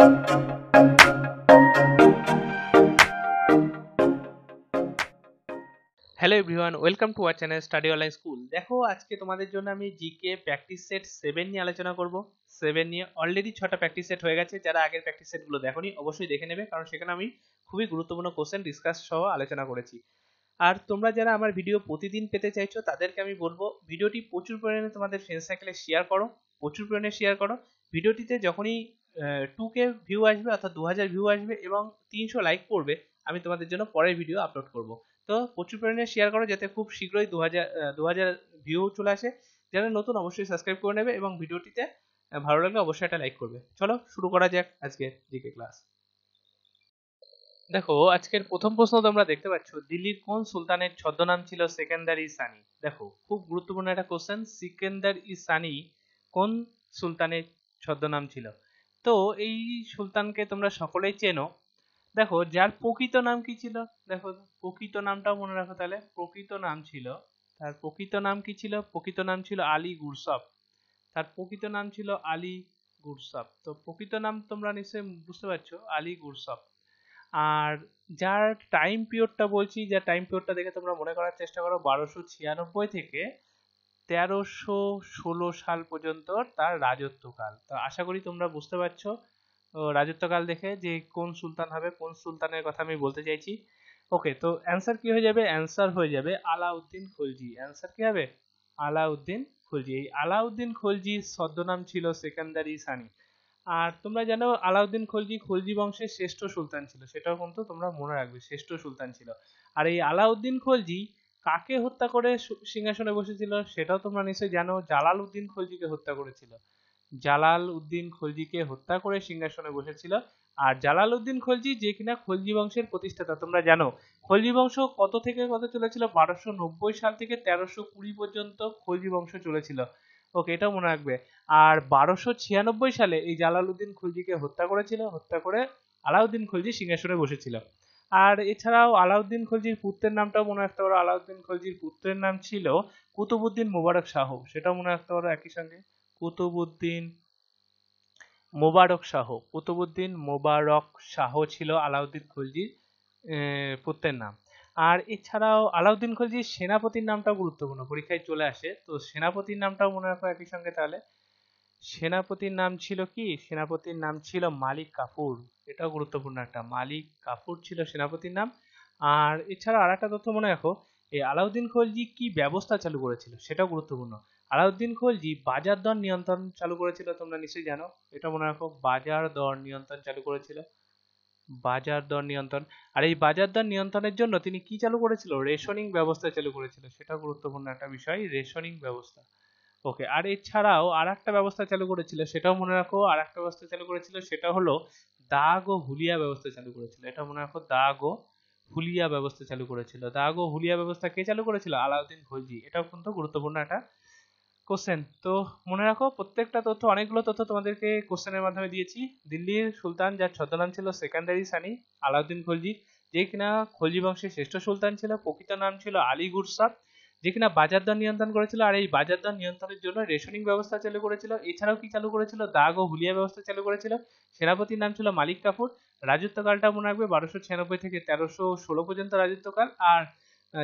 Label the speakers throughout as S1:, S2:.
S1: Hello everyone welcome to our channel study online school দেখো, আজকে তোমাদের জন্য আমি জিকে প্র্যাকটিস সেট সেভেন নিয়ে আলোচনা করব। সেভেন নিয়ে অলরেডি ছটা প্র্যাকটিস সেট হয়ে গেছে, যারা আগের প্র্যাকটিস সেটগুলো দেখোনি, অবশ্যই দেখে নেবে, কারণ সেখানে আমি খুবই গুরুত্বপূর্ণ কোশ্চেন ডিসকাস সহ আলোচনা করেছি। আর তোমরা যারা আমার ভিডিও প্রতিদিন পেতে চাইছো, তাদেরকে আমি বলব ভিডিওটি প্রচুর পরিমাণে তোমাদের ফ্রেন্ড সার্কেলে শেয়ার করো, প্রচুর পরিমাণে শেয়ার করো। ভিডিওটিতে যখনই টু কে ভিউ আসবে অর্থাৎ দু হাজার ভিউ আসবে এবং তিনশো লাইক করবে আমি তোমাদের জন্য পরের ভিডিও আপলোড করব। তো প্রচুর পরিমাণে শেয়ার করো যাতে খুব শীঘ্রই দু হাজার দু হাজার ভিউ চলে আসে। যারা নতুন অবশ্যই সাবস্ক্রাইব করে নেবে এবং ভিডিওটিতে ভালো লাগলে অবশ্যই একটা লাইক করবে। চলো শুরু করা যাক আজকের জিকে ক্লাস দেখো, আজকের প্রথম প্রশ্ন তোমরা দেখতে পাচ্ছ, দিল্লির কোন সুলতানের ছদ্মনাম ছিল সেকেন্দার ই সানি? দেখো, খুব গুরুত্বপূর্ণ একটা কোশ্চেন সিকেন্দার ই সানি কোন সুলতানের ছদ্মনাম ছিল? তো এই সুলতানকে তোমরা সকলেই চেনো। দেখো, যার প্রকৃত নাম কি ছিল? দেখো, প্রকৃত নামটাও মনে রাখো তাহলে। প্রকৃত নাম ছিল, তার প্রকৃত নাম কি ছিল? প্রকৃত নাম ছিল আলী গুরসব। তার প্রকৃত নাম ছিল আলী গুরসব। তো প্রকৃত নাম তোমরা নিশ্চয়ই বুঝতে পারছ, আলী গুরসব। আর যার টাইম পিরিয়ডটা বলছি, যার টাইম পিরিয়ডটা দেখে তোমরা মনে করার চেষ্টা করো, বারোশো ছিয়ানব্বই থেকে তেরোশো ষোলো সাল পর্যন্ত তার রাজত্বকাল। তো আশা করি তোমরা বুঝতে পারছ রাজত্বকাল দেখে যে কোন সুলতান হবে, কোন সুলতানের কথা আমি বলতে চাইছি। ওকে তো অ্যান্সার কি হয়ে যাবে? অ্যান্সার হয়ে যাবে আলাউদ্দিন খলজি। অ্যান্সার কি হবে? আলাউদ্দিন খলজি। এই আলাউদ্দিন খলজির ছদ্মনাম ছিল সেকেন্দারি সানি। আর তোমরা জানো আলাউদ্দিন খলজি খলজি বংশের শ্রেষ্ঠ সুলতান ছিল। সেটাও কিন্তু তোমরা মনে রাখবে, শ্রেষ্ঠ সুলতান ছিল। আর এই আলাউদ্দিন খলজি কাকে হত্যা করে সিংহাসনে বসেছিল সেটাও তোমরা নিশ্চয়ই জানো। জালাল উদ্দিন খলজিকে হত্যা করেছিল। জালাল উদ্দিন খলজিকে হত্যা করে সিংহাসনে বসেছিল। আর জালাল উদ্দিন খলজি যে কিনা খলজি বংশের প্রতিষ্ঠাতা, তোমরা জানো। খলজি বংশ কত থেকে কত চলেছিল? বারোশো নব্বই সাল থেকে তেরোশো কুড়ি পর্যন্ত খলজি বংশ চলেছিল। ওকে, এটাও মনে রাখবে। আর বারোশো ছিয়ানব্বই সালে এই জালাল উদ্দিন খলজিকে হত্যা করেছিল। হত্যা করে আলাউদ্দিন খলজি সিংহাসনে বসেছিল। আর এছাড়াও আলাউদ্দিন খলজির পুত্রের নামটাও মনে রাখতে পারো। আলাউদ্দিন খলজির পুত্রের নাম ছিল কুতুবুদ্দিন মোবারক শাহ। সেটাও মনে রাখতে পারো একই সঙ্গে। কুতুবুদ্দিন মোবারক শাহ। কুতুবুদ্দিন মোবারক শাহ ছিল আলাউদ্দিন খলজির পুত্রের নাম। আর এছাড়াও আলাউদ্দিন খলজির সেনাপতির নামটাও গুরুত্বপূর্ণ। পরীক্ষায় চলে আসে। তো সেনাপতির নামটাও মনে রাখো একই সঙ্গে তাহলে। সেনাপতির নাম ছিল কি? সেনাপতির নাম ছিল মালিক কাপুর। এটাও গুরুত্বপূর্ণ একটা। মালিক কাপুর ছিল সেনাপতির নাম। আর এছাড়া আর একটা তথ্য মনে রাখো এই আলাউদ্দিন খলজি কি ব্যবস্থা চালু করেছিল? সেটাও গুরুত্বপূর্ণ। আলাউদ্দিন খলজি বাজার দর নিয়ন্ত্রণ চালু করেছিল, তোমরা নিশ্চয়ই জানো। এটা মনে রাখো, বাজার দর নিয়ন্ত্রণ চালু করেছিল। বাজার দর নিয়ন্ত্রণ। আর এই বাজার দর নিয়ন্ত্রণের জন্য তিনি কি চালু করেছিল? রেশনিং ব্যবস্থা চালু করেছিল। সেটা গুরুত্বপূর্ণ একটা বিষয়, রেশনিং ব্যবস্থা। ওকে আর এছাড়াও আর একটা ব্যবস্থা চালু করেছিল, সেটাও মনে রাখো আর একটা ব্যবস্থা চালু করেছিল, সেটা হলো দাগ ও হুলিয়া ব্যবস্থা চালু করেছিল। এটা মনে রাখো, দাগ ও হুলিয়া ব্যবস্থা চালু করেছিল। দাগ ও হুলিয়া ব্যবস্থা কে চালু করেছিল? আলাউদ্দিন খলজি। এটাও কিন্তু গুরুত্বপূর্ণ একটা কোশ্চেন তো মনে রাখো, প্রত্যেকটা তথ্য, অনেকগুলো তথ্য তোমাদেরকে কোশ্চেনের মাধ্যমে দিয়েছি। দিল্লির সুলতান, যার ছদ্মনাম ছিল সেকেন্ডারি সানি, আলাউদ্দিন খলজি, যে কিনা খলজি বংশের শ্রেষ্ঠ সুলতান ছিল, প্রকৃত নাম ছিল আলী গুরসাব যে কিনা বাজার দর নিয়ন্ত্রণ করেছিল আর এই বাজার দর নিয়ন্ত্রণের জন্য রেশনিং ব্যবস্থা চালু করেছিল। এছাড়াও কি চালু করেছিল? দাগ ও হুলিয়া ব্যবস্থা চালু করেছিল। সেনাপতির নাম ছিল মালিক কাপুর। রাজত্বকালটা মনে রাখবে বারোশো ছিয়ানব্বই থেকে তেরোশো ষোলো পর্যন্ত রাজত্বকাল আর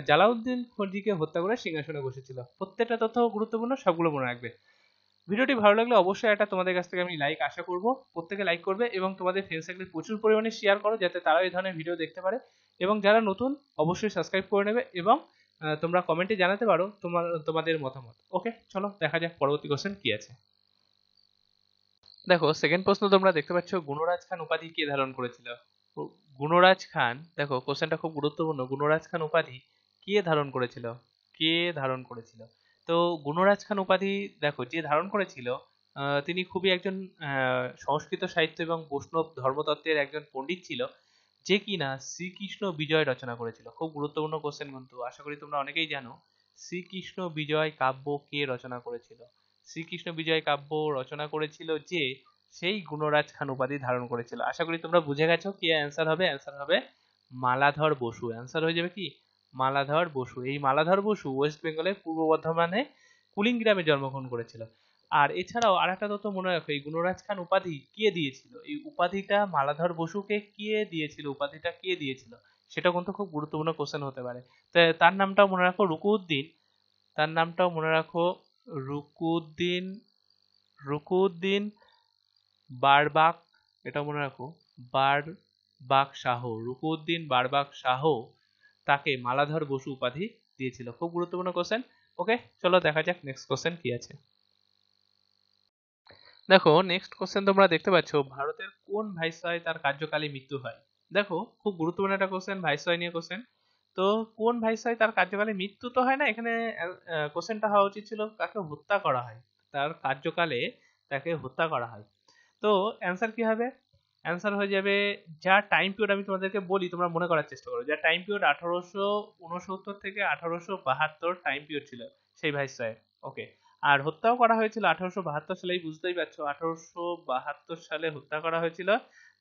S1: জালাউদ্দিন খলজিকে হত্যা করে সিংহাসনে বসেছিল। প্রত্যেকটা তথ্য গুরুত্বপূর্ণ, সবগুলো মনে রাখবে। ভিডিওটি ভালো লাগলে অবশ্যই একটা তোমাদের কাছ থেকে আমি লাইক আশা করব। প্রত্যেকে লাইক করবে এবং তোমাদের ফ্রেন্ড সার্কেলে প্রচুর পরিমাণে শেয়ার করো যাতে তারাও এই ধরনের ভিডিও দেখতে পারে। এবং যারা নতুন, অবশ্যই সাবস্ক্রাইব করে নেবে এবং তোমরা কমেন্টে জানাতে পারো তোমার, তোমাদের মতামত। ওকে চলো, দেখা যাক পরবর্তী কোশ্চেন কি আছে। দেখো সেকেন্ড প্রশ্ন তোমরা দেখতে পাচ্ছ, গুণরাজ খান উপাধি কে ধারণ করেছিল? গুণরাজ খান, দেখো কোশ্চেনটা খুব গুরুত্বপূর্ণ। গুণরাজ খান উপাধি কে ধারণ করেছিল? কে ধারণ করেছিল? তো গুণরাজ খান উপাধি, দেখো, যে ধারণ করেছিল তিনি খুবই একজন সংস্কৃত সাহিত্য এবং বৈষ্ণব ধর্মতত্ত্বের একজন পণ্ডিত ছিল। যে কিনা শ্রীকৃষ্ণ বিজয় রচনা করেছিল। খুব গুরুত্বপূর্ণ কোশ্চেন কিন্তু, আশা করি তোমরা অনেকেই জানো, শ্রীকৃষ্ণ বিজয় কাব্য কে রচনা করেছিল? শ্রীকৃষ্ণ বিজয় কাব্য রচনা করেছিল যে সেই গুণরাজ খান উপাধি ধারণ করেছিল। আশা করি তোমরা বুঝে গেছো কি অ্যান্সার হবে? অ্যান্সার হবে মালাধর বসু। অ্যান্সার হয়ে যাবে কি? মালাধর বসু। এই মালাধর বসু ওয়েস্ট বেঙ্গলের পূর্ব বর্ধমানে কুলিং গ্রামে জন্মগ্রহণ করেছিল। আর এছাড়াও আর একটা তথ্য মনে রাখো, এই গুণরাজ খান উপাধি কে দিয়েছিল? এই উপাধিটা মালাধর বসুকে কে দিয়েছিল? উপাধিটা কে দিয়েছিল? সেটা কিন্তু খুব গুরুত্বপূর্ণ কোশ্চেন হতে পারে। তার নামটাও মনে রাখো, রুকুউদ্দিন। তার নামটাও মনে রাখো, রুকুউদ্দিন রুকুউদ্দিন বারবাক এটা মনে রাখো, বারবাক শাহ রুকুউদ্দিন বারবাক শাহ তাকে মালাধর বসু উপাধি দিয়েছিল। খুব গুরুত্বপূর্ণ কোশ্চেন ওকে চলো দেখা যাক নেক্সট কোশ্চেন কি আছে। দেখো নেক্সট কোশ্চেন তোমরা দেখতে পাচ্ছ, ভারতের কোন ভাইসরয় তার কার্যকালে মৃত্যু হয়? দেখো, খুব গুরুত্বপূর্ণ একটা কোশ্চেন ভাইসরয় নিয়ে কোশ্চেন তো কোন ভাইসরয় তার কার্যকালে মৃত্যু তো হয় না? এখানে কোশ্চেনটা হওয়া উচিত ছিল, কাকে হত্যা করা হয়? তার কার্যকালে তাকে হত্যা করা হয়। তো অ্যান্সার কি হবে? অ্যান্সার হয়ে যাবে, যা টাইম পিরিয়ড আমি তোমাদেরকে বলি, তোমরা মনে করার চেষ্টা করো। যা টাইম পিরিয়ড আঠারোশো উনসত্তর থেকে আঠারোশো বাহাত্তর টাইম পিরিয়ড ছিল, সেই ভাইসরয়। ওকে আর হত্যাও করা হয়েছিল আঠারোশো বাহাত্তর সালেই, বুঝতেই পারছ, আঠারোশো বাহাত্তর সালে হত্যা করা হয়েছিল।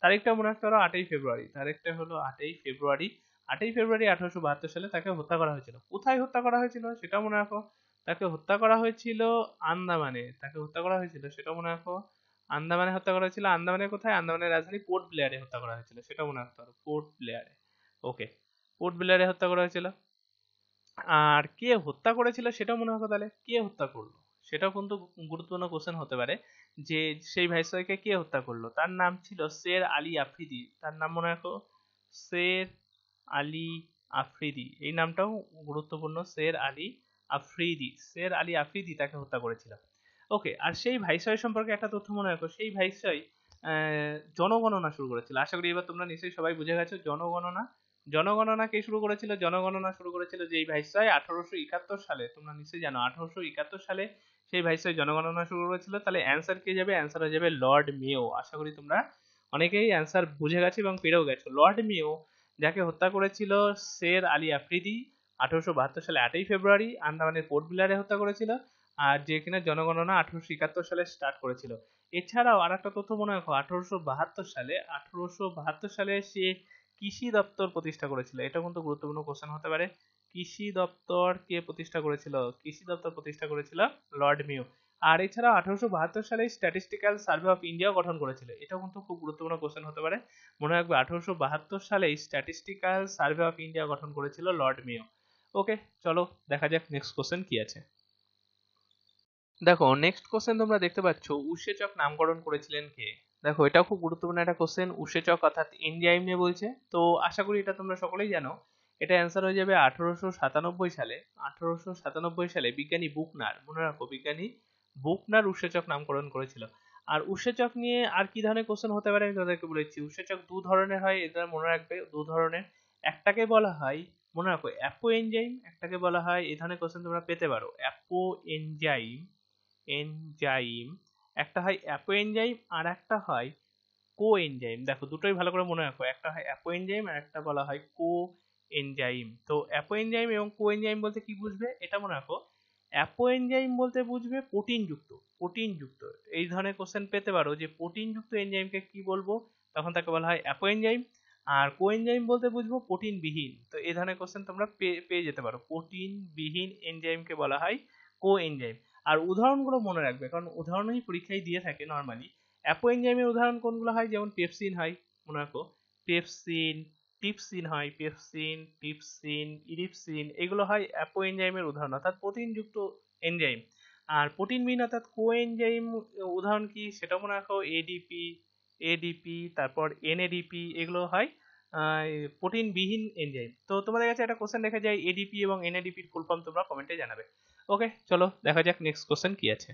S1: তারিখটা মনে পারো আটই ফেব্রুয়ারি। তারিখটা হলো আটই ফেব্রুয়ারি। আটই ফেব্রুয়ারি আঠারোশো বাহাত্তর সালে তাকে হত্যা করা হয়েছিল। কোথায় হত্যা করা হয়েছিল সেটা মনে রাখো। তাকে হত্যা করা হয়েছিল আন্দামানে। তাকে হত্যা করা হয়েছিল সেটা মনে রাখো। আন্দামানে হত্যা করা হয়েছিল। আন্দামানে কোথায়? আন্দামানের রাজধানী পোর্ট ব্লেয়ারে হত্যা করা হয়েছিল। সেটা মনে রাখতে পারো, পোর্ট ব্লেয়ারে। ওকে, পোর্ট ব্লেয়ারে হত্যা করা হয়েছিল। আর কে হত্যা করেছিল সেটা মনে রাখো তাহলে। কে হত্যা করল? সেটাও কিন্তু গুরুত্বপূর্ণ কোশ্চেন হতে পারে, যে সেই ভাইসরয়কে কে হত্যা করল? তার নাম ছিল শের আলী আফ্রিদি। তার নাম মনে রাখো? শের আলী আফ্রিদি। এই নামটাও গুরুত্বপূর্ণ, শের আলী আফ্রিদি। শের আলী আফ্রিদি তাকে হত্যা করেছিল। ওকে আর সেই ভাইসরয় সম্পর্কে একটা তথ্য মনে রাখো। সেই ভাইসরয় জনগণনা শুরু করেছিল। আশা করি এবার তোমরা নিশ্চয়ই সবাই বুঝে গেছো, জনগণনা। জনগণনা কে শুরু করেছিল? জনগণনা শুরু করেছিল যে এই ভাইসরয় আঠারোশো একাত্তর সালে। তোমরা নিশ্চয়ই জানো, আঠারোশো একাত্তর সালে সেই ভাইসরয় জনগণনা শুরু করেছিল, তাহলে অ্যান্সার কে যাবে? অ্যান্সার হয়ে যাবে লর্ড মিও আশা করি তোমরা অনেকেই অ্যান্সার বুঝে গেছো এবং পেরেও গেছো। লর্ড মিও যাকে হত্যা করেছিল শের আলী আফ্রিদি আঠারোশো বাহাত্তর সালে আটই ফেব্রুয়ারি, আন্দামানের পোর্ট বিলারে হত্যা করেছিল আর যে কিনা জনগণনা আঠারোশো একাত্তর সালে স্টার্ট করেছিল। এছাড়াও আর একটা তথ্য মনে রাখো, আঠারোশো বাহাত্তর সালে, আঠারোশো বাহাত্তর সালে সে কৃষি দপ্তর প্রতিষ্ঠা করেছিল। এটা কিন্তু গুরুত্বপূর্ণ কোশ্চেন হতে পারে। কৃষি দপ্তর কে প্রতিষ্ঠা করেছিল। কৃষি দপ্তর প্রতিষ্ঠা করেছিল লর্ড মিউ। আর এছাড়া আঠারোশো বাহাত্তর সালে স্ট্যাটিস্টিক্যাল সার্ভে অফ ইন্ডিয়া গঠন করেছিল। এটা কিন্তু খুব গুরুত্বপূর্ণ কোশ্চেন হতে পারে। মনে রাখবে আঠারোশো বাহাত্তর সালে স্ট্যাটিস্টিক্যাল সার্ভে অফ ইন্ডিয়া গঠন করেছিল লর্ড মিও ওকে, চলো দেখা যাক নেক্সট কোশ্চেন কি আছে। দেখো নেক্সট কোশ্চেন তোমরা দেখতে পাচ্ছ, উষেচক নামকরণ করেছিলেন কে? দেখো, এটাও খুব গুরুত্বপূর্ণ একটা কোশ্চেন উষেচক অর্থাৎ এনজাইম নিয়ে বলছে। তো আশা করি এটা তোমরা সকলেই জানো। এটা অ্যান্সার হয়ে যাবে আঠারোশো সাতানব্বই সালে। আঠারোশো সাতানব্বই সালে বিজ্ঞানী বুকনার, মনে রাখো, বিজ্ঞানী বুকনার উষেচক নামকরণ করেছিল। আর উষেচক নিয়ে আর কি ধরনের কোশ্চেন হতে পারে আমি তোমাদেরকে বলেছি। উষেচক দু ধরনের হয়, এটা মনে রাখবে, দু ধরনের। একটাকে বলা হয়, মনে রাখো অ্যাপো এনজাইম একটাকে বলা হয়, এই ধরনের কোশ্চেন তোমরা পেতে পারো। অ্যাপো এনজাইম এনজাইম একটা হয় অ্যাপো এনজাইম আর একটা হয় কো এনজাইম দেখো, দুটোই ভালো করে মনে রাখো, একটা হয় অ্যাপো এনজাইম আর একটা বলা হয় কো এনজাইম তো অ্যাপো এনজাইম এবং কো এনজাইম বলতে কি বুঝবে? এটা মনে রাখো। অ্যাপো এনজাইম বলতে বুঝবে প্রোটিন যুক্ত প্রোটিন যুক্ত এই ধরনের কোশ্চেন পেতে পারো যে প্রোটিন যুক্ত এনজাইমকে কি বলব? তখন তাকে বলা হয় অ্যাপো এনজাইম আর কো এনজাইম বলতে বুঝব প্রোটিন বিহীন তো এই ধরনের কোশ্চেন তোমরা পেয়ে যেতে পারো। প্রোটিন বিহীন এনজাইমকে বলা হয় কো এনজাইম আর উদাহরণগুলো মনে রাখবে, কারণ উদাহরণই পরীক্ষায় দিয়ে থাকে নর্মালি অ্যাপো এনজাইমের উদাহরণ কোনগুলো হয়? যেমন পেপসিন হয়, মনে রাখো। পেপসিন টিপসিন হয়, পেপসিন, টিপসিন ইরিপসিন এগুলো হয় অ্যাপো এনজাইমের উদাহরণ, অর্থাৎ প্রোটিনযুক্ত এনজাইম। আর প্রোটিন প্রোটিনবিহীন অর্থাৎ কো এনজাইম উদাহরণ কি? সেটা মনে রাখো, এডিপি এডিপি, তারপর এনএডিপি, এগুলো হয় প্রোটিনবিহীন এনজাইম। তো তোমাদের কাছে একটা কোশ্চেন দেখা যায়, এডিপি এবং এনএডিপির ফুল ফর্ম তোমরা কমেন্টে জানাবে। ওকে চলো দেখা যাক নেক্সট কোশ্চেন কি আছে।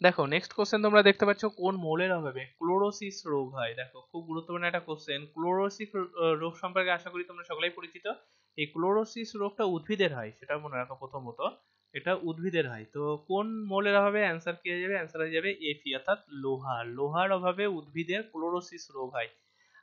S1: দেখো নেক্সট কোশ্চেন তোমরা দেখতে পাচ্ছ কোন মৌলের অভাবে? ক্লোরোসিস রোগ হয়। দেখো, খুব গুরুত্বপূর্ণ একটা কোশ্চেন ক্লোরোসিস রোগ সম্পর্কে আশা করি তোমরা সকলেই পরিচিত। এই ক্লোরোসিস রোগটা উদ্ভিদের হয়, সেটা মনে রাখো প্রথমত। এটা উদ্ভিদের হয়। তো কোন মৌলের অভাবে? অ্যান্সার কি হয়ে যাবে? অ্যান্সার হয়ে যাবে এফি অর্থাৎ লোহা। লোহার অভাবে উদ্ভিদের ক্লোরোসিস রোগ হয়।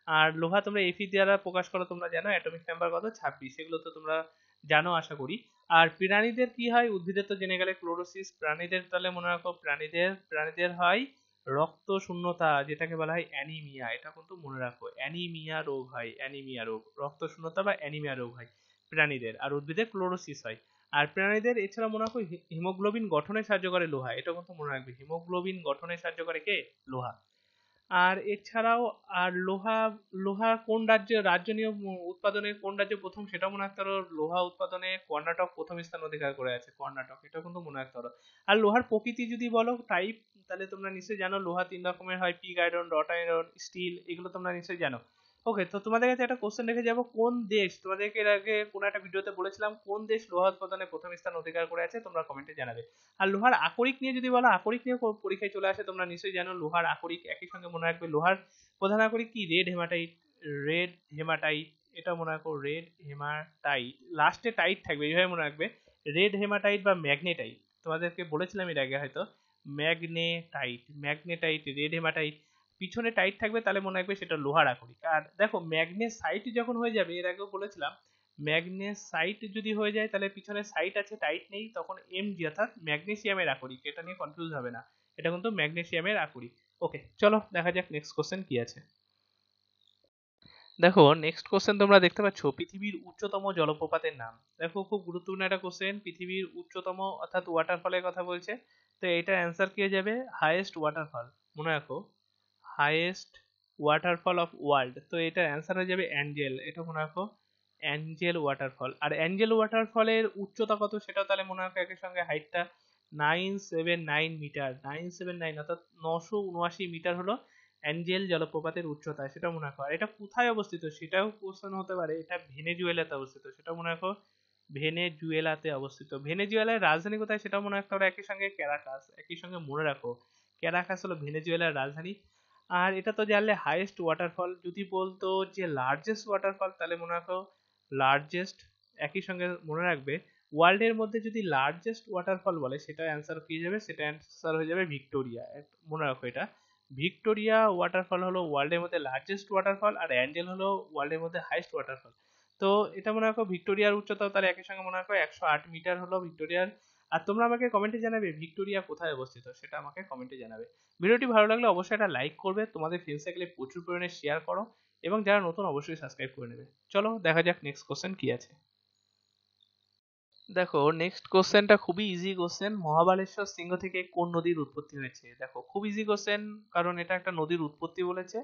S1: আর লোহা তোমরা এফি দ্বারা প্রকাশ করো, তোমরা জানো অ্যাটমিক নাম্বার কত? ছাব্বিশ। এগুলো তো তোমরা জানো, আশা করি। আর প্রাণীদের কি হয়? উদ্ভিদের তো জেনে গেলে ক্লোরোসিস। প্রাণীদের তাহলে মনে রাখো, প্রাণীদের প্রাণীদের হয় রক্ত শূন্যতা যেটাকে বলা হয় অ্যানিমিয়া। এটা কিন্তু মনে রাখো, অ্যানিমিয়া রোগ হয়, অ্যানিমিয়া রোগ। রক্ত শূন্যতা বা অ্যানিমিয়া রোগ হয় প্রাণীদের। আর উদ্ভিদের ক্লোরোসিস হয়। আর প্রাণীদের এছাড়া মনে রাখো হিমোগ্লোবিন গঠনে সাহায্য করে লোহা। এটা কিন্তু মনে রাখবে। হিমোগ্লোবিন গঠনে সাহায্য করে কে? লোহা। আর এছাড়াও, আর লোহা লোহা কোন রাজ্যে, রাজ্য নিয়ে উৎপাদনে কোন রাজ্য প্রথম সেটা মনে রাখতে হবে লোহা উৎপাদনে কর্ণাটক প্রথম স্থান অধিকার করে আছে, কর্ণাটক এটা কিন্তু মনে রাখতে হবে আর লোহার প্রকৃতি যদি বলো টাইপ তাহলে তোমরা নিশ্চয়ই জানো, লোহা তিন রকমের হয় pig iron wrought iron steel এগুলো তোমরা নিশ্চয়ই জানো। ওকে তো তোমাদের কাছে একটা কোশ্চেন রেখে যাব, কোন দেশ, তোমাদেরকে এর আগে কোন একটা ভিডিওতে বলেছিলাম, কোন দেশ লোহা উৎপাদনে প্রথম স্থান অধিকার করে আছে, তোমরা কমেন্টে জানাবে। আর লোহার আকরিক নিয়ে যদি বলো, আকরিক নিয়ে পরীক্ষায় চলে আসে, তোমরা নিশ্চয়ই জানো লোহার আকরিক একই সঙ্গে মনে রাখবে, লোহার প্রধান আকরিক কি? রেড হেমাটাইট রেড হেমাটাইট এটা মনে রাখো রেড হেমাটাইট লাস্টে টাইট থাকবে, এইভাবে মনে রাখবে। রেড হেমাটাইট বা ম্যাগনেটাইট তোমাদেরকে বলেছিলাম এর আগে হয়তো ম্যাগনেটাইট ম্যাগনেটাইট রেড হেমাটাইট পিছনে টাইট থাকবে, তাহলে মনে রাখবে সেটা লোহার আকরিক। আর দেখো ম্যাগনেসাইট যখন হয়ে যাবে, এর আগেও বলেছিলাম ম্যাগনেসাইট যদি হয়ে যায়, তাহলে পিছনে সাইট আছে টাইট নেই, তখন এমজি অর্থাৎ ম্যাগনেসিয়ামের আকরিক, এটা নিয়ে কনফিউজ হবে না। এটা কিন্তু ম্যাগনেসিয়ামের আকরিক। ওকে চলো, দেখা যাক নেক্সট কোশ্চেন কি আছে। দেখো নেক্সট কোশ্চেন তোমরা দেখতে পাচ্ছ, পৃথিবীর উচ্চতম জলপ্রপাতের নাম। দেখো, খুব গুরুত্বপূর্ণ একটা কোশ্চেন পৃথিবীর উচ্চতম অর্থাৎ ওয়াটারফলের কথা বলছে। তো এটা অ্যান্সার কি হয়ে যাবে হাইয়েস্ট ওয়াটারফল মনে রাখো হাইয়েস্ট ওয়াটারফল অফ ওয়ার্ল্ড তো এটা অ্যান্সার হয়ে যাবে অ্যাঞ্জেল। এটা মনে রাখো, অ্যাঞ্জেল ওয়াটারফল আর অ্যাঞ্জেল ওয়াটারফলের উচ্চতা কত সেটাও তাহলে মনে রাখো একের সঙ্গে হাইটটা nine seven nine metre nine seven nine অর্থাৎ নশো উনআশি মিটার হলো অ্যাঞ্জেল জলপ্রপাতের উচ্চতা সেটা মনে রাখো। আর এটা কোথায় অবস্থিত? সেটাও কোশ্চেন হতে পারে। এটা ভেনেজুয়েলাতে অবস্থিত। সেটা মনে রাখো, ভেনেজুয়েলাতে অবস্থিত। ভেনেজুয়েলার রাজধানী কোথায় সেটা মনে রাখতে পারো একই সঙ্গে ক্যারাকাস। একই সঙ্গে মনে রাখো, ক্যারাকাস হলো ভেনেজুয়েলার রাজধানী। আর এটা তো জানলে হাইয়েস্ট ওয়াটারফল যদি বলতো যে লার্জেস্ট ওয়াটারফল তাহলে মনে রাখো লার্জেস্ট একই সঙ্গে মনে রাখবে। ওয়ার্ল্ডের মধ্যে যদি লার্জেস্ট ওয়াটারফল বলে, সেটা অ্যান্সার কি যাবে? সেটা অ্যান্সার হয়ে যাবে ভিক্টোরিয়া মনে রাখো এটা। ভিক্টোরিয়া ওয়াটারফল হলো ওয়ার্ল্ডের মধ্যে লার্জেস্ট ওয়াটারফল আর অ্যাঞ্জেল হলো ওয়ার্ল্ডের মধ্যে হাইস্ট ওয়াটারফল তো এটা মনে রাখো ভিক্টোরিয়ার উচ্চতা তাহলে একই সঙ্গে মনে রাখো একশো আট মিটার হলো ভিক্টোরিয়ার আর তোমরা আমাকে কমেন্টে জানাবে, ভিক্টোরিয়া কোথায় অবস্থিত, সেটা আমাকে কমেন্টে জানাবে। ভিডিওটি ভালো লাগলে অবশ্যই একটা লাইক করবে, তোমাদের ফ্রেন্ড সার্কেলে প্রচুর পরিমাণে শেয়ার করো, এবং যারা নতুন অবশ্যই সাবস্ক্রাইব করে নেবে। চলো, দেখা যাক নেক্সট কোশ্চেন কি আছে। দেখো নেক্সট কোশ্চেনটা খুবই ইজি কোশ্চেন মহাবালেশ্বর সিংহ থেকে কোন নদীর উৎপত্তি হয়েছে? দেখো, খুব ইজি কোশ্চেন কারণ এটা একটা নদীর উৎপত্তি বলেছে।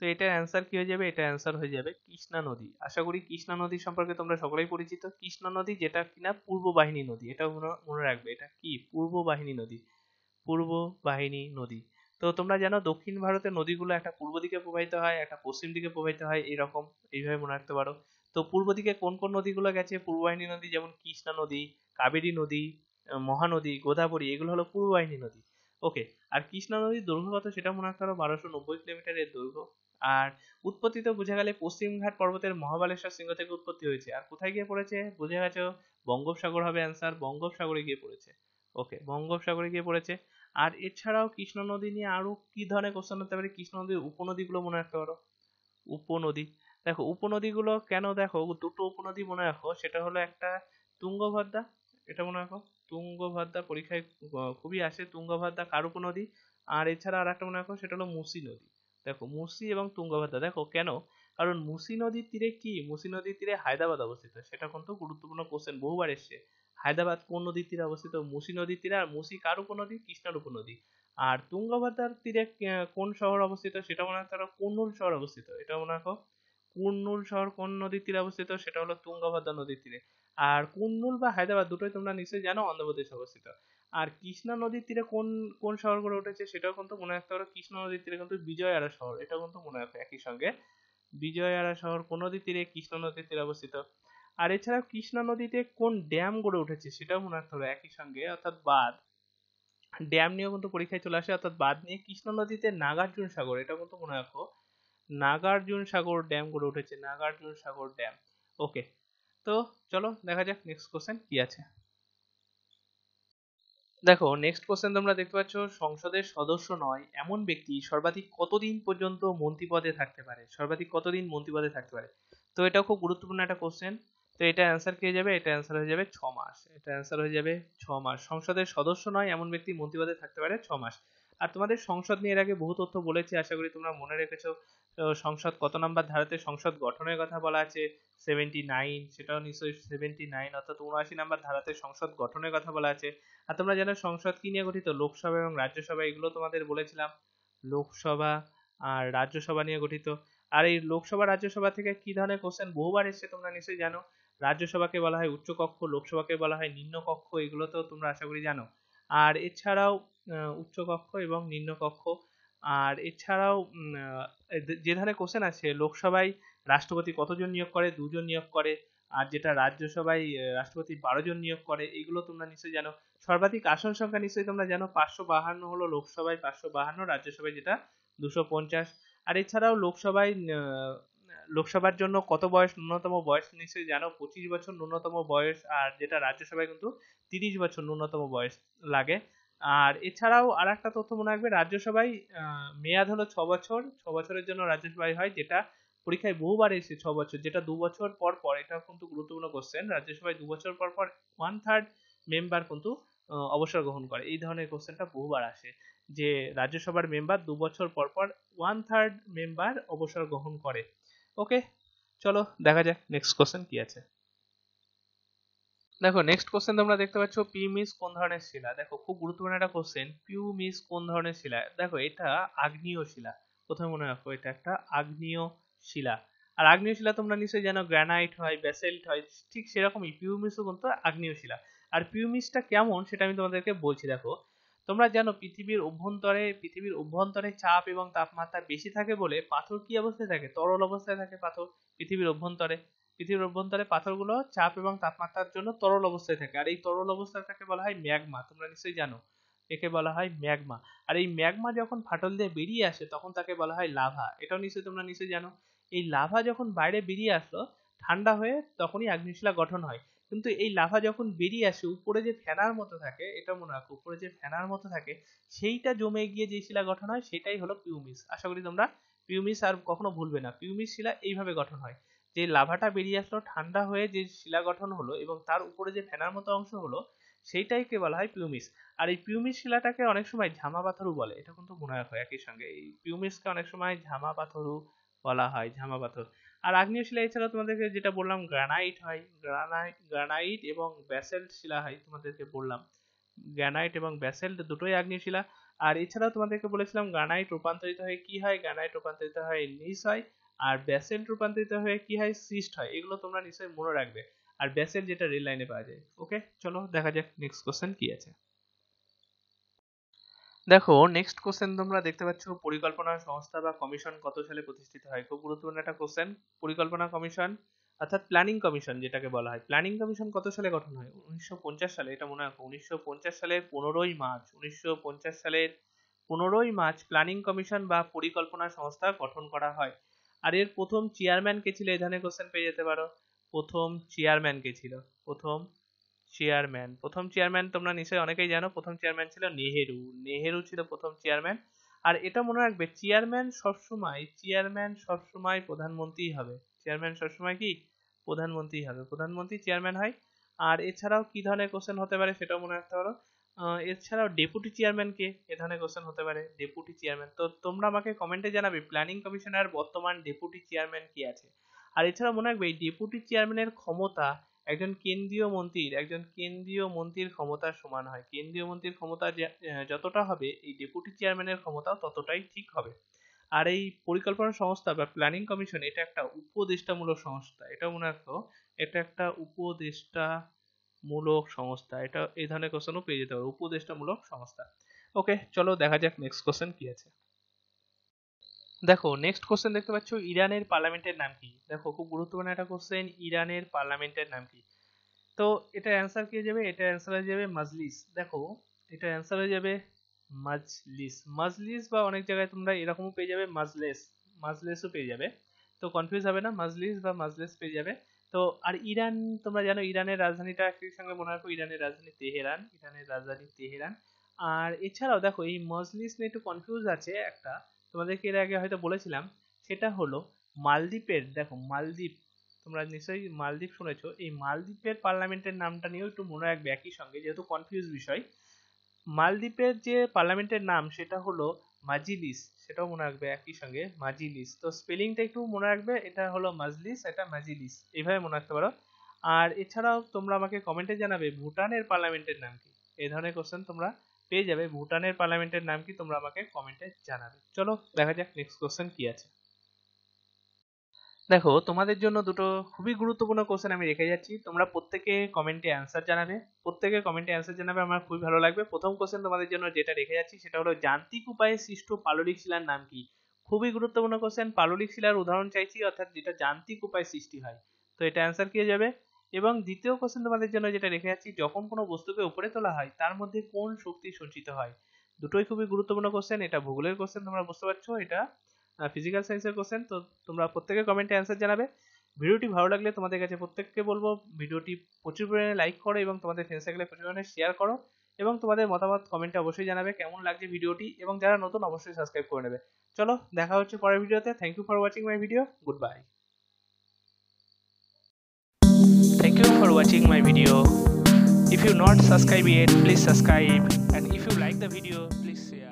S1: তো এটার অ্যান্সার কি হয়ে যাবে? এটা অ্যান্সার হয়ে যাবে কৃষ্ণা নদী। আশা করি কৃষ্ণা নদী সম্পর্কে তোমরা সকলেই পরিচিত। কৃষ্ণা নদী যেটা কিনা পূর্ব বাহিনী নদী এটা মনে রাখবে। এটা কি? পূর্ব বাহিনী নদী। পূর্ব বাহিনী নদী। তো তোমরা জানো দক্ষিণ ভারতের নদীগুলো একটা পূর্ব দিকে প্রবাহিত হয়, একটা পশ্চিম দিকে প্রবাহিত হয়, এরকম এইভাবে মনে রাখতে পারো। তো পূর্ব দিকে কোন কোন নদীগুলো গেছে? পূর্ববাহিনী নদী যেমন কৃষ্ণা নদী, কাবেরী নদী মহানদী, গোদাবরী, এগুলো হলো পূর্ববাহিনী নদী। ওকে আর কৃষ্ণা নদীর দৈর্ঘ্য কত? সেটা মনে রাখতে পারো বারোশো নব্বই কিলোমিটারের দৈর্ঘ্য। আর উৎপত্তি তো বোঝা গেলে পশ্চিমঘাট পর্বতের মহাবালেশ্বর সিংহ থেকে উৎপত্তি হয়েছে। আর কোথায় গিয়ে পড়েছে? বুঝে গেছো বঙ্গোপসাগর হবে অ্যান্সার বঙ্গোপসাগরে গিয়ে পড়েছে। ওকে বঙ্গোপসাগরে গিয়ে পড়েছে। আর এছাড়াও কৃষ্ণ নদী নিয়ে আরও কি ধরনের কোশ্চেন হতে পারে? কৃষ্ণ নদীর উপনদীগুলো মনে রাখতে পারো। উপনদী। দেখো, উপনদীগুলো কেন দেখো? দুটো উপনদী মনে রাখো। সেটা হলো একটা তুঙ্গভদ্রা, এটা মনে রাখো? তুঙ্গভদ্রা পরীক্ষায় খুবই আসে তুঙ্গভদ্রা কার উপনদী আর এছাড়া আর একটা মনে রাখো, সেটা হলো মুসি নদী। দেখো মুসি এবং তুঙ্গভদ্রা, দেখো কেন? কারণ মুসি নদীর তীরে কি? মুসি নদীর তীরে হায়দ্রাবাদ অবস্থিত। সেটা কিন্তু গুরুত্বপূর্ণ কোশ্চেন বহুবার এসছে। হায়দ্রাবাদ কোন নদীর তীরে অবস্থিত? মুসি নদীর তীরে, আর মুসি কার উপনদী? কৃষ্ণার উপনদী আর তুঙ্গভদ্রার তীরে কোন শহর অবস্থিত? সেটা মনে রাখতে পারো কুর্নুল শহর অবস্থিত। এটা মনে রাখো। কুর্নুল শহর কোন নদীর তীরে অবস্থিত? সেটা হলো তুঙ্গভদ্রা নদীর তীরে। আর কুর্নুল বা হায়দ্রাবাদ দুটোই তোমরা নিশ্চয়ই জানো, অন্ধ্রপ্রদেশ অবস্থিত। আর কৃষ্ণা নদীর তীরে কোন কোন শহর গড়ে উঠেছে সেটাও কিন্তু মনে রাখতে পারো কৃষ্ণা নদীর তীরে কিন্তু বিজয়ারা শহর, এটাও কিন্তু মনে রাখো একই সঙ্গে। বিজয়ারা শহর কোন নদীর তীরে, কৃষ্ণা নদীর তীরে অবস্থিত। আর এছাড়াও কৃষ্ণা নদীতে কোন ড্যাম গড়ে উঠেছে সেটাও মনে রাখতে হবে একই সঙ্গে, অর্থাৎ বাঁধ। ড্যাম নিয়েও কিন্তু পরীক্ষায় চলে আসে, অর্থাৎ বাঁধ নিয়ে কৃষ্ণা নদীতে নাগার্জুন সাগর এটা কিন্তু মনে রাখো। নাগার্জুন সাগর ড্যাম গড়ে উঠেছে, নাগার্জুন সাগর ড্যাম। ওকে, তো চলো দেখা যাক নেক্সট কোশ্চেন কি আছে। দেখো নেক্সট কোশ্চেন তোমরা দেখতে পাচ্ছ, সংসদের সদস্য নয়, এমন ব্যক্তি সর্বাধিক কতদিন পর্যন্ত মন্ত্রী পদে থাকতে পারে? সর্বাধিক কতদিন মন্ত্রী পদে থাকতে পারে? তো এটা খুব গুরুত্বপূর্ণ একটা কোশ্চেন তো এটা অ্যান্সার কে যাবে? এটা অ্যান্সার হয়ে যাবে ছ মাস এটা অ্যান্সার হয়ে যাবে ছ মাস সংসদের সদস্য নয়, এমন ব্যক্তি মন্ত্রী পদে থাকতে পারে ছ মাস আর তোমাদের সংসদ নিয়ে এর আগে বহু তথ্য বলেছি, আশা করি তোমরা মনে রেখেছো। সংসদ কত নাম্বার ধারাতে? সংসদ গঠনের কথা বলা আছে সেভেন্টি নাইন সেটাও নিশ্চয়ই সেভেন্টি নাইন অর্থাৎ উনআশি নাম্বার ধারাতে সংসদ গঠনের কথা বলা আছে। আর তোমরা জানো, সংসদ কি নিয়ে গঠিত? লোকসভা এবং রাজ্যসভা, এগুলো তোমাদের বলেছিলাম। লোকসভা আর রাজ্যসভা নিয়ে গঠিত। আর এই লোকসভা, রাজ্যসভা থেকে কি ধরনের কোশ্চেন বহুবার এসছে তোমরা নিশ্চয়ই জানো। রাজ্যসভাকে বলা হয় উচ্চ কক্ষ লোকসভাকে বলা হয় নিম্ন কক্ষ এগুলো তো তোমরা আশা করি জানো। আর এছাড়াও উচ্চ কক্ষ এবং নিম্ন কক্ষ। আর এছাড়াও যে ধরনের কোশ্চেন আছে, লোকসভায় রাষ্ট্রপতি কতজন নিয়োগ করে, দুজন নিয়োগ করে, আর যেটা রাজ্যসভায় রাষ্ট্রপতি বারো জন নিয়োগ করে এগুলো তোমরা নিশ্চয়ই জানো। সর্বাধিক আসন সংখ্যা নিশ্চয়ই তোমরা জানো, পাঁচশো বাহান্ন হলো লোকসভায়, পাঁচশো বাহান্ন রাজ্যসভায় যেটা দুশো পঞ্চাশ। আর এছাড়াও লোকসভায় লোকসভার জন্য কত বয়স, ন্যূনতম বয়স নিশ্চয়ই জানো, পঁচিশ বছর ন্যূনতম বয়স, আর যেটা রাজ্যসভায় কিন্তু তিরিশ বছর ন্যূনতম বয়স লাগে। আর এছাড়াও আর একটা তথ্য মনে রাখবে, রাজ্যসভায় মেয়াদ হলো ছ বছর। ছ বছরের জন্য রাজ্যসভায় হয় যেটা পরীক্ষায় বহুবার এসে ছ বছর, যেটা দু বছর পর পর এটা কিন্তু গুরুত্বপূর্ণ কোশ্চেন রাজ্যসভায় দু বছর পর পর ওয়ান থার্ড মেম্বার কিন্তু অবসর গ্রহণ করে। এই ধরনের কোশ্চেনটা বহুবার আসে যে রাজ্যসভার মেম্বার দু বছর পর পর ওয়ান থার্ড মেম্বার অবসর গ্রহণ করে। ওকে চলো দেখা যাক নেক্সট কোশ্চেন কি আছে। দেখো নেক্সট কোশ্চেন তোমরা দেখতে পাচ্ছ পিউমিস কোন ধরনের শিলা? দেখো, খুব গুরুত্বপূর্ণ একটা কোশ্চেন পিউমিস কোন ধরনের শিলা? দেখো, এটা আগ্নেয় শিলা। প্রথমে মনে রাখো, এটা একটা আগ্নেয় শিলা। আর আগ্নেয় শিলা তোমরা নিশ্চয়ই জানো গ্রানাইট হয় ব্যাসেল্ট হয়, ঠিক সেরকমই পিউমিসও কিন্তু আগ্নেয় শিলা। আর পিউমিসটা কেমন, সেটা আমি তোমাদেরকে বলছি, দেখো। তোমরা জানো, পৃথিবীর অভ্যন্তরে পৃথিবীর অভ্যন্তরে চাপ এবং তাপমাত্রা বেশি থাকে বলে পাথর কি অবস্থায় থাকে? তরল অবস্থায় থাকে পাথর, পৃথিবীর অভ্যন্তরে। পৃথিবীর অভ্যন্তরে পাথরগুলো চাপ এবং তাপমাত্রার জন্য তরল অবস্থায় থাকে। আর এই তরল অবস্থাটাকে বলা হয়? ম্যাগমা। তোমরা নিশ্চয়ই জানো। একে বলা হয় ম্যাগমা। আর এই ম্যাগমা যখন ফাটল দিয়ে বেরিয়ে আসে, তখন তাকে বলা হয় লাভা। এটাও নিশ্চয়ই তোমরা নিশ্চয়ই জানো। এই লাভা যখন বাইরে বেরিয়ে আসলো, ঠান্ডা হয়ে তখনই আগ্নেয়শিলা গঠন হয়। কিন্তু এই লাভা যখন বেরিয়ে আসে, উপরে যে ফেনার মতো থাকে, এটা মনে রাখো, উপরে যে ফেনার মতো থাকে, সেইটা জমে গিয়ে যে শিলা গঠন হয়, সেটাই হলো পিউমিস। আশা করি তোমরা পিউমিস আর কখনো ভুলবে না। পিউমিস শিলা এইভাবে গঠন হয়। যে লাভাটা বেরিয়ে আসলো ঠান্ডা হয়ে যে শিলা গঠন হলো এবং তার উপরে যে ফেনার মতো অংশ হলো, সেইটাইকে বলা হয় পিউমিস আর এই পিউমিস শিলাটাকে অনেক সময় ঝামা পাথরও বলে। এটা কিন্তু মনে রাখো একই সঙ্গে। এই পিউমিসকে অনেক সময় ঝামা পাথরও বলা হয়, ঝামা পাথর। আর আগ্নেয় শিলা এছাড়া তোমাদেরকে যেটা বললাম, গ্রানাইট হয়। গ্রানাইট গ্রানাইট এবং ব্যাসেল্ট শিলা হয় তোমাদেরকে বললাম। গ্রানাইট এবং ব্যাসেল্ট দুটোই আগ্নেয় শিলা। আর এছাড়াও তোমাদেরকে বলেছিলাম, গ্রানাইট রূপান্তরিত হয়ে কি হয়? গ্রানাইট রূপান্তরিত হয় নিস হয়। আর ব্যাসেল্ট রূপান্তরিত হয়ে কি হয়? সিস্ট হয়। এগুলো তোমরা নিশ্চয়ই মনে রাখবে। আর ব্যাসেল যেটা রেল লাইনে পাওয়া যায়। ওকে চলো দেখা যাক নেক্সট কোশ্চেন কি আছে। দেখো নেক্সট কোশ্চেন তোমরা দেখতে পাচ্ছ, পরিকল্পনা সংস্থা বা কমিশন কত সালে প্রতিষ্ঠিত হয়? খুব গুরুত্বপূর্ণ একটা কোশ্চেন পরিকল্পনা কমিশন অর্থাৎ প্ল্যানিং কমিশন যেটাকে বলা হয়। প্ল্যানিং কমিশন কত সালে গঠন হয়? উনিশশো পঞ্চাশ সালে। এটা মনে রাখো, উনিশশো সালের পনেরোই মার্চ। উনিশশো পঞ্চাশ সালের পনেরোই মার্চ প্ল্যানিং কমিশন বা পরিকল্পনা সংস্থা গঠন করা হয়। আর এর প্রথম চেয়ারম্যান কে ছিল? ধরনের কোশ্চেন পেয়ে যেতে পারো। প্রথম চেয়ারম্যান কে ছিল? প্রথম চেয়ারম্যান প্রথম চেয়ারম্যান তোমরা নিশ্চয়ই অনেকেই জানো, প্রথম চেয়ারম্যান ছিল নেহেরু। নেহেরু ছিল প্রথম চেয়ারম্যান আর এটা মনে রাখবে চেয়ারম্যান সবসময় চেয়ারম্যান সবসময় প্রধানমন্ত্রী হবে। চেয়ারম্যান সবসময় কি? প্রধানমন্ত্রী হবে। প্রধানমন্ত্রী চেয়ারম্যান হয়। আর এছাড়াও কি ধরনের কোশ্চেন হতে পারে সেটাও মনে রাখতে পারো। এছাড়াও ডেপুটি চেয়ারম্যান কে এ ধরনের কোশ্চেন হতে পারে ডেপুটি চেয়ারম্যান তো তোমরা আমাকে কমেন্টে জানাবে প্ল্যানিং কমিশনার বর্তমান ডেপুটি চেয়ারম্যান কি আছে। আর এছাড়াও মনে রাখবে, এই ডেপুটি চেয়ারম্যানের ক্ষমতা একজন কেন্দ্রীয় মন্ত্রীর, একজন কেন্দ্রীয় মন্ত্রীর ক্ষমতার সমান হয়। কেন্দ্রীয় মন্ত্রীর ক্ষমতা যতটা হবে, এই ডেপুটি চেয়ারম্যানের ক্ষমতাও ততটাই ঠিক হবে। আর এই পরিকল্পনা সংস্থা বা প্ল্যানিং কমিশন এটা একটা উপদেষ্টামূলক সংস্থা। এটা মনে রাখো, এটা একটা উপদেষ্টা মূলক সংস্থা, এটা এই ধরনের কোশ্চেনও পেয়ে যেতে পারো, উপদেষ্টামূলক সংস্থা। ওকে চলো দেখা যাক নেক্সট কোশ্চেন কি আছে। দেখো নেক্সট কোশ্চেন দেখতে পাচ্ছ, ইরানের পার্লামেন্টের নাম কি? দেখো, খুব গুরুত্বপূর্ণ একটা কোশ্চেন ইরানের পার্লামেন্টের নাম কি? তো এটা অ্যান্সার কি যাবে এটা অ্যান্সার হয়ে যাবে মাজলিস। দেখো, এটা অ্যান্সার হয়ে যাবে মাজলিস। মাজলিস বা অনেক জায়গায় তোমরা এরকমও পেয়ে যাবে মাজলেস। মাজলেসও পেয়ে যাবে। তো কনফিউজ হবে না, মাজলিস বা মাজলেস পেয়ে যাবে। তো আর ইরান, তোমরা জানো ইরানের রাজধানীটা একই সঙ্গে মনে রাখো, ইরানের রাজধানী তেহরান, ইরানের রাজধানী তেহরান। আর এছাড়াও দেখো, এই মজলিস নিয়ে একটু কনফিউজ আছে একটা। তোমাদেরকে এর আগে হয়তো বলেছিলাম, সেটা হলো মালদ্বীপের, দেখো মালদ্বীপ, তোমরা নিশ্চয়ই মালদ্বীপ শুনেছো, এই মালদ্বীপের পার্লামেন্টের নামটা নিয়েও একটু মনে রাখবে একই সঙ্গে, যেহেতু কনফিউজ বিষয়। মালদ্বীপের যে পার্লামেন্টের নাম, সেটা হলো মাজিলিস, সেটাও মনে রাখবে একই সঙ্গে, মাজিলিস। তো স্পেলিংটা একটু মনে রাখবে, এটা হলো মাজলিস, এটা মাজিলিস। এইভাবে মনে রাখতে পারো। আর এছাড়াও তোমরা আমাকে কমেন্টে জানাবে, ভুটানের পার্লামেন্টের নাম কি? এই ধরনের কোশ্চেন তোমরা পেয়ে যাবে, ভুটানের পার্লামেন্টের নাম কি? তোমরা আমাকে কমেন্টে জানাবে। চলো, দেখা যাক নেক্সট কোশ্চেন কি আছে। দেখো, তোমাদের জন্য দুটো খুবই গুরুত্বপূর্ণ কোশ্চেন আমি রেখে যাচ্ছি। তোমরা প্রত্যেকে কমেন্টে অ্যান্সার জানাবে। প্রত্যেকে কমেন্টে অ্যান্সার জানাবে, আমার খুবই ভালো লাগবে। প্রথম কোশ্চেন তোমাদের জন্য যেটা রেখে যাচ্ছি, সেটা হলো, যান্ত্রিক উপায়ে সৃষ্ট পাললিক শিলার নাম কি? খুবই গুরুত্বপূর্ণ কোশ্চেন পাললিক শিলার উদাহরণ চাইছি, অর্থাৎ যেটা যান্ত্রিক উপায়ে সৃষ্টি হয়। তো এটা অ্যান্সার কি যাবে? এবং দ্বিতীয় কোশ্চেন তোমাদের জন্য যেটা রেখে যাচ্ছি, যখন কোনো বস্তুকে উপরে তোলা হয়, তার মধ্যে কোন শক্তি সঞ্চিত হয়? দুটোই খুবই গুরুত্বপূর্ণ কোশ্চেন এটা ভূগোলের কোশ্চেন তোমরা বুঝতে পারছ। এটা ফিজিক্যাল সায়েন্সের কোশ্চেন তো তোমরা প্রত্যেকে কমেন্টে অ্যান্সার জানাবে। ভিডিওটি ভালো লাগলে তোমাদের কাছে প্রত্যেককে বলব ভিডিওটি প্রচুর পরিমাণে লাইক করো এবং তোমাদের ফ্রেন্ড সার্কেলে প্রচুর পরিমাণে শেয়ার করো এবং তোমাদের মতামত কমেন্টে অবশ্যই জানাবে কেমন লাগছে ভিডিওটি এবং যারা নতুন অবশ্যই সাবস্ক্রাইব করে নেবে। চলো দেখা হচ্ছে পরের ভিডিওতে। Thank you for watching my video good bye Thank you for watching my video. If you not subscribe yet, please subscribe. And if you like the video, please share.